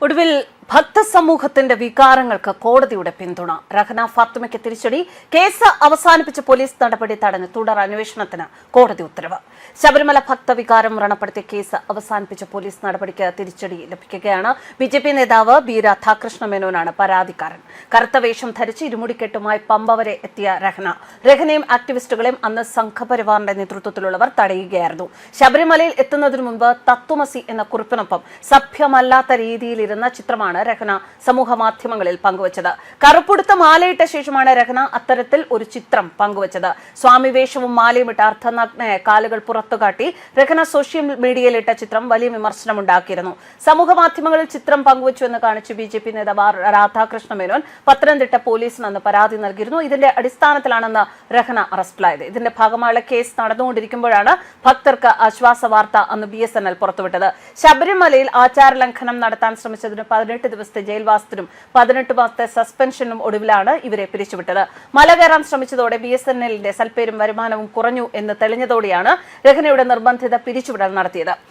ഒടുവിൽ ഭക്തസമൂഹത്തിന്റെ വികാരങ്ങൾക്ക് കോടതിയുടെ പിന്തുണ. റഹന ഫാത്തിമയ്ക്ക് തിരിച്ചടി. കേസ് അവസാനിപ്പിച്ച പോലീസ് നടപടി തടഞ്ഞ് തുടർ അന്വേഷണത്തിന് കോടതി ഉത്തരവ്. ശബരിമല ഭക്തവികാരം വ്രണപ്പെടുത്തിയ കേസ് അവസാനിപ്പിച്ച പോലീസ് നടപടിക്ക് തിരിച്ചടി ലഭിക്കുകയാണ്. ബി ജെ പി നേതാവ് ബി രാധാകൃഷ്ണ മേനോനാണ് പരാതിക്കാരൻ. കറുത്ത വേഷം ധരിച്ച് ഇരുമുടിക്കെട്ടുമായി പമ്പ വരെ എത്തിയ രഹന രഹനയും ആക്ടിവിസ്റ്റുകളെയും അന്ന് സംഘപരിവാറിന്റെ നേതൃത്വത്തിലുള്ളവർ തടയുകയായിരുന്നു. ശബരിമലയിൽ എത്തുന്നതിനു മുമ്പ് തത്വമസി എന്ന കുറിപ്പിനൊപ്പം സഭ്യമല്ലാത്ത രീതിയിലിരുന്ന ചിത്രമാണ് രഹന സമൂഹ മാധ്യമങ്ങളിൽ പങ്കുവച്ചത്. കറുപ്പുടുത്ത മാലയിട്ട ശേഷമാണ് രഹന അത്തരത്തിൽ ഒരു ചിത്രം പങ്കുവച്ചത്. സ്വാമി വേഷവും മാലയും ഇട്ട അർദ്ധനഗ്നയായ കാലുകൾ പുറത്തുകാട്ടി രഹന സോഷ്യൽ മീഡിയയിലിട്ട ചിത്രം വലിയ വിമർശനമുണ്ടാക്കിയിരുന്നു. സമൂഹ മാധ്യമങ്ങളിൽ ചിത്രം പങ്കുവച്ചു എന്ന് കാണിച്ച് ബി ജെ പി നേതാവ് രാധാകൃഷ്ണ മേനോൻ പത്തനംതിട്ട പോലീസിന് അന്ന് പരാതി നൽകിയിരുന്നു. ഇതിന്റെ അടിസ്ഥാനത്തിലാണെന്ന് രഹന അറസ്റ്റിലായത്. ഇതിന്റെ ഭാഗമായുള്ള കേസ് നടന്നുകൊണ്ടിരിക്കുമ്പോഴാണ് ഭക്തർക്ക് ആശ്വാസ വാർത്ത അന്ന് ബി എസ് എൻ എൽ പുറത്തുവിട്ടത്. ശബരിമലയിൽ ആചാര ലംഘനം നടത്താൻ ശ്രമിച്ചതിന് പതിനെട്ട് ദിവസത്തെ ജയിൽവാസത്തിനും പതിനെട്ട് മാസത്തെ സസ്പെൻഷനും ഒടുവിലാണ് ഇവരെ പിരിച്ചുവിട്ടത്. മല കയറാൻ ശ്രമിച്ചതോടെ ബി എസ് എൻ എല്ലിന്റെ സൽപ്പേരും വരുമാനവും കുറഞ്ഞു എന്ന് തെളിഞ്ഞതോടെയാണ് രഹനയുടെ നിർബന്ധിത പിരിച്ചുവിടൽ നടത്തിയത്.